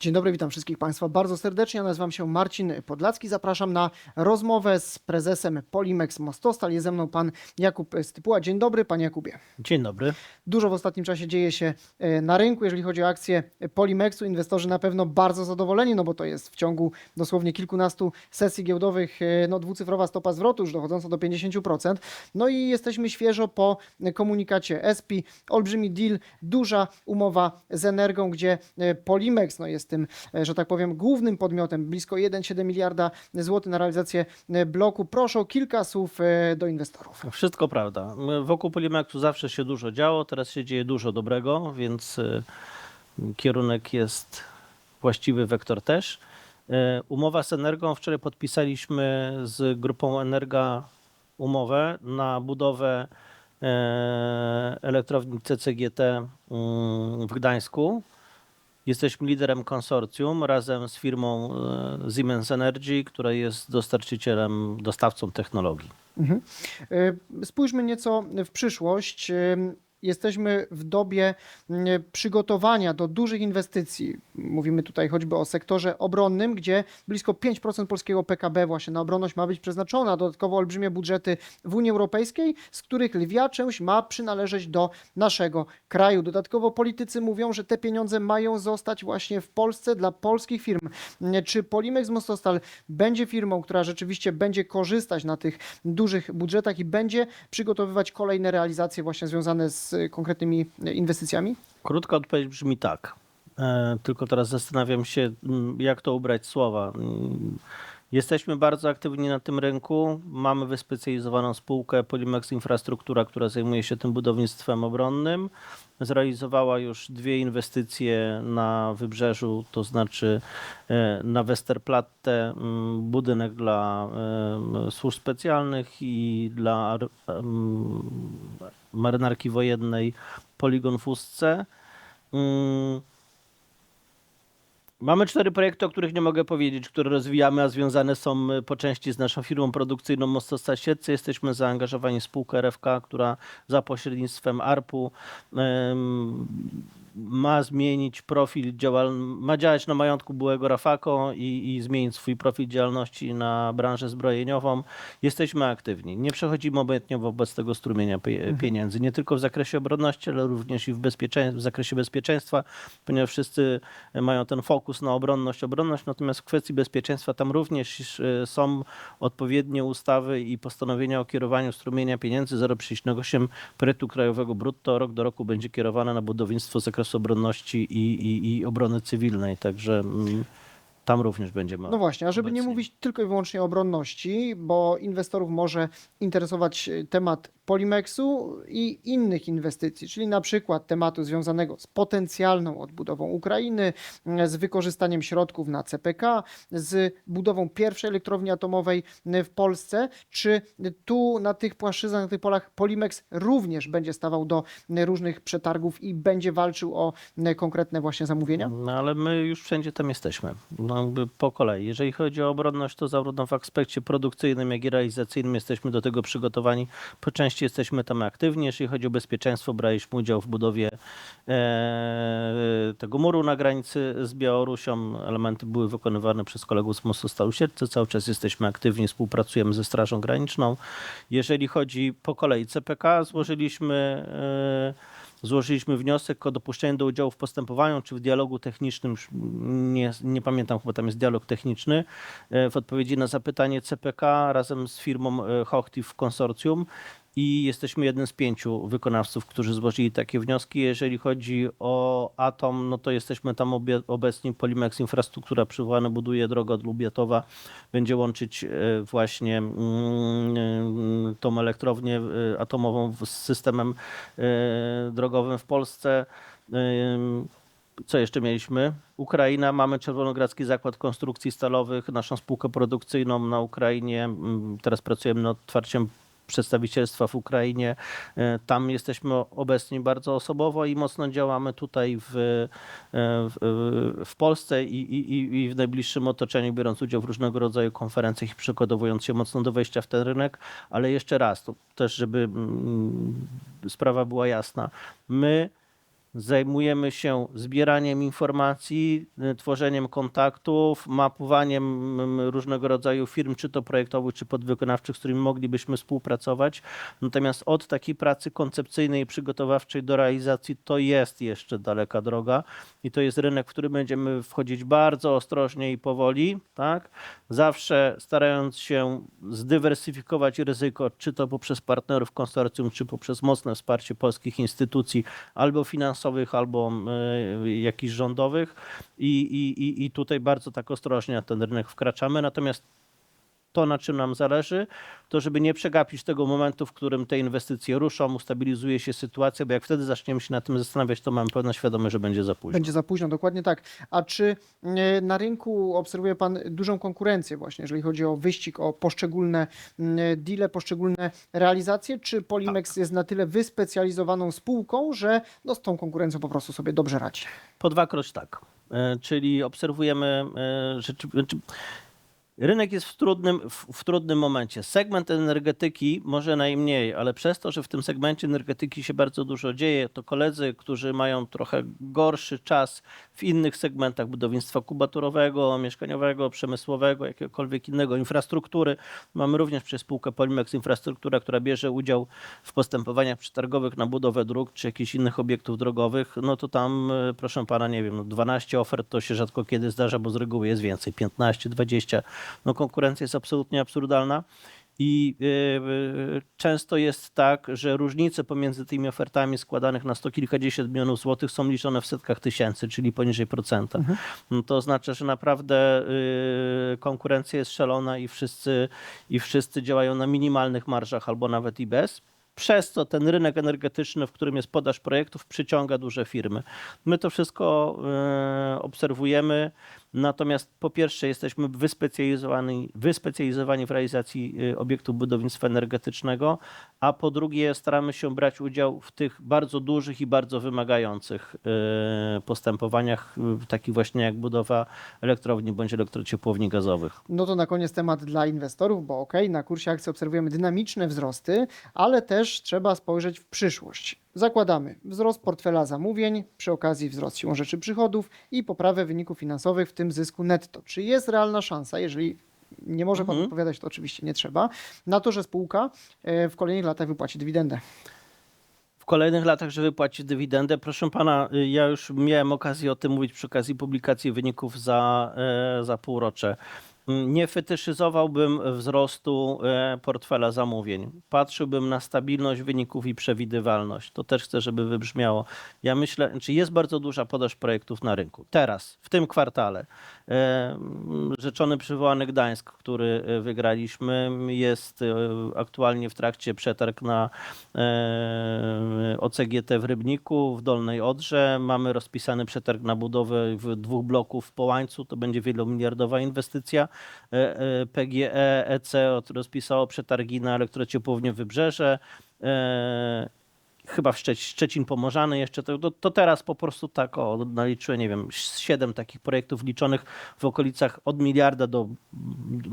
Dzień dobry, witam wszystkich Państwa bardzo serdecznie. Ja nazywam się Marcin Podlacki. Zapraszam na rozmowę z prezesem Polimex Mostostal. Jest ze mną pan Jakub Stypuła. Dzień dobry, panie Jakubie. Dzień dobry. Dużo w ostatnim czasie dzieje się e, na rynku, jeżeli chodzi o akcje Polimexu. Inwestorzy na pewno bardzo zadowoleni, no bo to jest w ciągu dosłownie kilkunastu sesji giełdowych e, no, dwucyfrowa stopa zwrotu, już dochodząca do 50%. No i jesteśmy świeżo po komunikacie ESPI. Olbrzymi deal, duża umowa z Energią, gdzie e, Polimex no, jest tym, e, że tak powiem, głównym podmiotem. Blisko 1,7 miliarda złotych na realizację e, bloku. Proszę o kilka słów e, do inwestorów. Wszystko prawda. Wokół Polimexu zawsze się dużo działo, teraz się dzieje dużo dobrego, więc kierunek jest właściwy, wektor też. Umowa z Energą, wczoraj podpisaliśmy z grupą Energa umowę na budowę elektrowni CCGT mm, w Gdańsku. Jesteśmy liderem konsorcjum razem z firmą e, Siemens Energy, która jest dostarczycielem, dostawcą technologii. Mhm. E, Spójrzmy nieco w przyszłość. Jesteśmy w dobie m, przygotowania do dużych inwestycji. Mówimy tutaj choćby o sektorze obronnym, gdzie blisko 5% polskiego PKB właśnie na obronność ma być przeznaczona. Dodatkowo olbrzymie budżety w Unii Europejskiej, z których lwia część ma przynależeć do naszego kraju. Dodatkowo politycy mówią, że te pieniądze mają zostać właśnie w Polsce dla polskich firm. M, Czy Polimex Mostostal będzie firmą, która rzeczywiście będzie korzystać na tych dużych budżetach i będzie przygotowywać kolejne realizacje właśnie związane z konkretnymi inwestycjami? Krótka odpowiedź brzmi tak. E, tylko teraz zastanawiam się, mm, jak to ubrać słowa. Mm, Jesteśmy bardzo aktywni na tym rynku. Mamy wyspecjalizowaną spółkę Polimex Infrastruktura, która zajmuje się tym budownictwem obronnym. Zrealizowała już dwie inwestycje na wybrzeżu, to znaczy e, na Westerplatte mm, budynek dla em, służb specjalnych i dla marynarki wojennej poligon w Ustce. Mamy cztery projekty, o których nie mogę powiedzieć, które rozwijamy, a związane są y, po części z naszą firmą produkcyjną Mostostal Siedlce. Jesteśmy zaangażowani w spółkę RFK, która za pośrednictwem ARP-u ma zmienić profil działal, ma działać na majątku byłego Rafako i, i zmienić swój profil działalności na branżę zbrojeniową. Jesteśmy aktywni. Nie przechodzimy obojętnie wobec tego strumienia pie- pieniędzy, nie tylko w zakresie obronności, ale również i w, bezpieczeństw, w zakresie bezpieczeństwa, ponieważ wszyscy mają ten fokus na obronność, obronność, natomiast w kwestii bezpieczeństwa tam również e, są odpowiednie ustawy i postanowienia o kierowaniu strumienia pieniędzy 0,8 projektu krajowego brutto rok do roku będzie kierowane na budownictwo z zakresu obronności i, i, i obrony cywilnej, także mm, tam również będziemy. No właśnie, a żeby nie obecni. mówić tylko i wyłącznie o obronności, bo inwestorów może interesować y, temat Polimexu i innych inwestycji, czyli na przykład tematu związanego z potencjalną odbudową Ukrainy, y, z wykorzystaniem środków na CPK, z budową pierwszej elektrowni atomowej y, w Polsce. Czy tu na tych płaszczyznach, na tych polach Polimex również będzie stawał do różnych przetargów i będzie walczył o konkretne właśnie zamówienia? No ale my już wszędzie tam jesteśmy. No, po kolei. Jeżeli chodzi o obronność, to zarówno w aspekcie produkcyjnym, jak i realizacyjnym jesteśmy do tego przygotowani. Po części jesteśmy tam aktywni. Jeżeli chodzi o bezpieczeństwo, braliśmy udział w budowie e, tego muru na granicy z Białorusią. Elementy były wykonywane przez kolegów z Mostu Stalu Siedlce. Cały czas jesteśmy aktywni, współpracujemy ze Strażą Graniczną. Jeżeli chodzi po kolei CPK, złożyliśmy e, Złożyliśmy wniosek o dopuszczenie do udziału w postępowaniu czy w dialogu technicznym. Nie, nie pamiętam, chyba tam jest dialog techniczny. e, W odpowiedzi na zapytanie CPK razem z firmą e, Hochtief w konsorcjum. I jesteśmy jednym z pięciu wykonawców, którzy złożyli takie wnioski. Jeżeli chodzi o Atom, no to jesteśmy tam obie, obecni. Polimex Infrastruktura przywołana buduje drogę od Lubiatowa. Będzie łączyć e, właśnie mm, e, tą elektrownię e, atomową z systemem e, drogowym w Polsce. Co jeszcze mieliśmy? Ukraina, mamy Czerwonogradzki Zakład Konstrukcji Stalowych, naszą spółkę produkcyjną na Ukrainie. Ym, Teraz pracujemy nad otwarciem przedstawicielstwa w Ukrainie. E, Tam jesteśmy obecni bardzo osobowo i mocno działamy tutaj w, e, w, w Polsce i, i, i w najbliższym otoczeniu, biorąc udział w różnego rodzaju konferencjach i przygotowując się mocno do wejścia w ten rynek. Ale jeszcze raz, to też żeby mm, sprawa była jasna. My Zajmujemy się zbieraniem informacji, y, tworzeniem kontaktów, mapowaniem mm, różnego rodzaju firm, czy to projektowych, czy podwykonawczych, z którymi moglibyśmy współpracować. Natomiast od takiej pracy koncepcyjnej i przygotowawczej do realizacji to jest jeszcze daleka droga i to jest rynek, w który będziemy wchodzić bardzo ostrożnie i powoli, tak? Zawsze starając się zdywersyfikować ryzyko, czy to poprzez partnerów konsorcjum, czy poprzez mocne wsparcie polskich instytucji, albo finansowych, albo y, jakichś rządowych i, i- i tutaj bardzo tak ostrożnie na ten rynek wkraczamy. Natomiast to, na czym nam zależy, to żeby nie przegapić tego momentu, w którym te inwestycje ruszą, ustabilizuje się sytuacja, bo jak wtedy zaczniemy się nad tym zastanawiać, to mamy pełną świadomość, że będzie za późno. Będzie za późno, dokładnie tak. A czy e, na rynku obserwuje Pan dużą konkurencję właśnie, jeżeli chodzi o wyścig, o poszczególne mm, deale, poszczególne realizacje, czy Polimex jest na tyle wyspecjalizowaną spółką, że no, z tą konkurencją po prostu sobie dobrze radzi? Po dwakroć tak. E, Czyli obserwujemy e. Znaczy, rynek jest w trudnym, w, w trudnym momencie. Segment energetyki może najmniej, ale przez to, że w tym segmencie energetyki się bardzo dużo dzieje, to koledzy, którzy mają trochę gorszy czas w innych segmentach budownictwa kubaturowego, mieszkaniowego, przemysłowego, jakiegokolwiek innego, infrastruktury. Mamy również przez spółkę Polimex Infrastruktura, która bierze udział w postępowaniach przetargowych na budowę dróg czy jakichś innych obiektów drogowych. No to tam, e, proszę pana, nie wiem, no 12 ofert to się rzadko kiedy zdarza, bo z reguły jest więcej, 15, 20. No konkurencja jest absolutnie absurdalna. I y, y, często jest tak, że różnice pomiędzy tymi ofertami składanych na sto kilkadziesiąt milionów złotych są liczone w setkach tysięcy, czyli poniżej procenta. No to oznacza, że naprawdę y, konkurencja jest szalona i wszyscy, i wszyscy działają na minimalnych marżach albo nawet i bez. Przez co ten rynek energetyczny, w którym jest podaż projektów, przyciąga duże firmy. My to wszystko obserwujemy. Natomiast po pierwsze jesteśmy wyspecjalizowani, wyspecjalizowani w realizacji y, obiektów budownictwa energetycznego, a po drugie staramy się brać udział w tych bardzo dużych i bardzo wymagających y, postępowaniach, y, takich właśnie jak budowa elektrowni bądź elektrociepłowni gazowych. No to na koniec temat dla inwestorów, bo ok, na kursie akcji obserwujemy dynamiczne wzrosty, ale też trzeba spojrzeć w przyszłość. Zakładamy wzrost portfela zamówień, przy okazji wzrost siłą rzeczy przychodów i poprawę wyników finansowych, w tym zysku netto. Czy jest realna szansa, jeżeli nie może Pan Mhm. odpowiadać, to oczywiście nie trzeba, na to, że spółka e, w kolejnych latach wypłaci dywidendę? w kolejnych latach, żeby płacić dywidendę. Proszę pana, y, ja już miałem okazję o tym mówić przy okazji publikacji wyników za, e, za półrocze. Nie fetyszyzowałbym wzrostu e, portfela zamówień. Patrzyłbym na stabilność wyników i przewidywalność. To też chcę, żeby wybrzmiało. Ja myślę, czy jest bardzo duża podaż projektów na rynku. Teraz, w tym kwartale. E, Rzeczony przywołany Gdańsk, który e, wygraliśmy, jest aktualnie w trakcie przetarg na OCGT w Rybniku, w Dolnej Odrze. Mamy rozpisany przetarg na budowę dwóch bloków w Połańcu. To będzie wielomiliardowa inwestycja. E, e, PGE, EC od- rozpisało przetargi na elektrociepłownię Wybrzeże. E, Chyba w Szczec- Szczecin Pomorzany jeszcze, to, to, teraz po prostu tak, o, naliczyłem, nie wiem, siedem takich projektów liczonych w okolicach od miliarda do,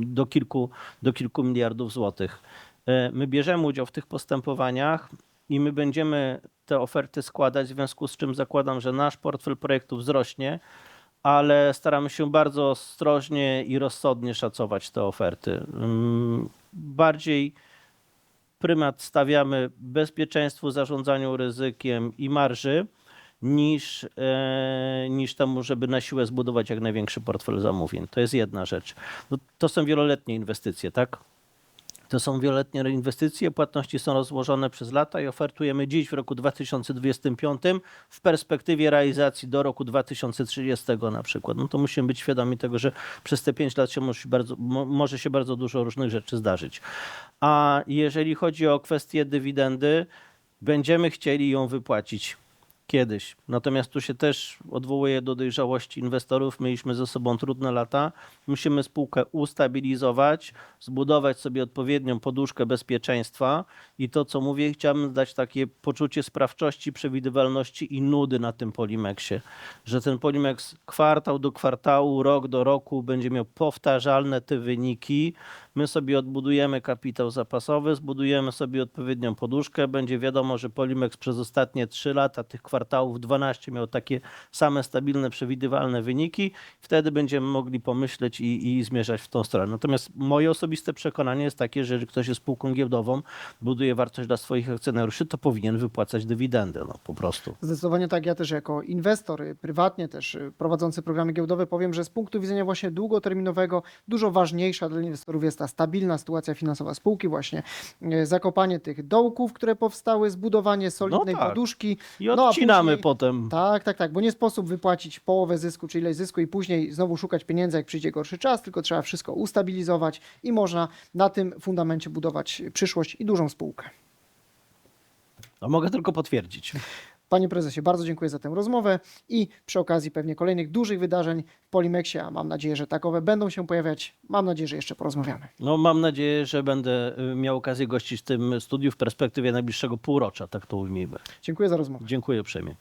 do, kilku, do kilku miliardów złotych. E, My bierzemy udział w tych postępowaniach i my będziemy te oferty składać, w związku z czym zakładam, że nasz portfel projektów wzrośnie, ale staramy się bardzo ostrożnie i rozsądnie szacować te oferty. Mm, Bardziej prymat stawiamy bezpieczeństwu, zarządzaniu ryzykiem i marży, niż, e, niż temu, żeby na siłę zbudować jak największy portfel zamówień. To jest jedna rzecz. No, to są wieloletnie inwestycje, tak? To są wieloletnie inwestycje, płatności są rozłożone przez lata i ofertujemy dziś w roku 2025 w perspektywie realizacji do roku 2030 na przykład. No to musimy być świadomi tego, że przez te 5 lat się może, bardzo, mo, może się bardzo dużo różnych rzeczy zdarzyć. A jeżeli chodzi o kwestię dywidendy, będziemy chcieli ją wypłacić kiedyś. Natomiast tu się też odwołuję do dojrzałości inwestorów. Mieliśmy ze sobą trudne lata. Musimy spółkę ustabilizować, zbudować sobie odpowiednią poduszkę bezpieczeństwa i to, co mówię, chciałbym dać takie poczucie sprawczości, przewidywalności i nudy na tym Polimexie, że ten Polimex kwartał do kwartału, rok do roku będzie miał powtarzalne te wyniki. My sobie odbudujemy kapitał zapasowy, zbudujemy sobie odpowiednią poduszkę. Będzie wiadomo, że Polimex przez ostatnie 3 lata tych kwartałów kwartałów 12 miał takie same stabilne, przewidywalne wyniki, wtedy będziemy mogli pomyśleć i, i zmierzać w tą stronę. Natomiast moje osobiste przekonanie jest takie, że jeżeli ktoś jest spółką giełdową, buduje wartość dla swoich akcjonariuszy, to powinien wypłacać dywidendę, no po prostu. Zdecydowanie tak. Ja też jako inwestor, prywatnie też y, prowadzący programy giełdowe powiem, że z punktu widzenia właśnie długoterminowego dużo ważniejsza dla inwestorów jest ta stabilna sytuacja finansowa spółki, właśnie y, zakopanie tych dołków, które powstały, zbudowanie solidnej tak. poduszki. I No, a odcinamy później- potem. Tak, tak, tak, bo nie sposób wypłacić połowę zysku, czy ileś zysku i później znowu szukać pieniędzy, jak przyjdzie gorszy czas, tylko trzeba wszystko ustabilizować i można na tym fundamencie budować przyszłość i dużą spółkę. No, mogę tylko potwierdzić. Panie prezesie, bardzo dziękuję za tę rozmowę i przy okazji pewnie kolejnych dużych wydarzeń w Polimexie, a mam nadzieję, że takowe będą się pojawiać. Mam nadzieję, że jeszcze porozmawiamy. No, mam nadzieję, że będę y, miał okazję gościć w tym studiu w perspektywie najbliższego półrocza, tak to ujmijmy. Dziękuję za rozmowę. Dziękuję uprzejmie.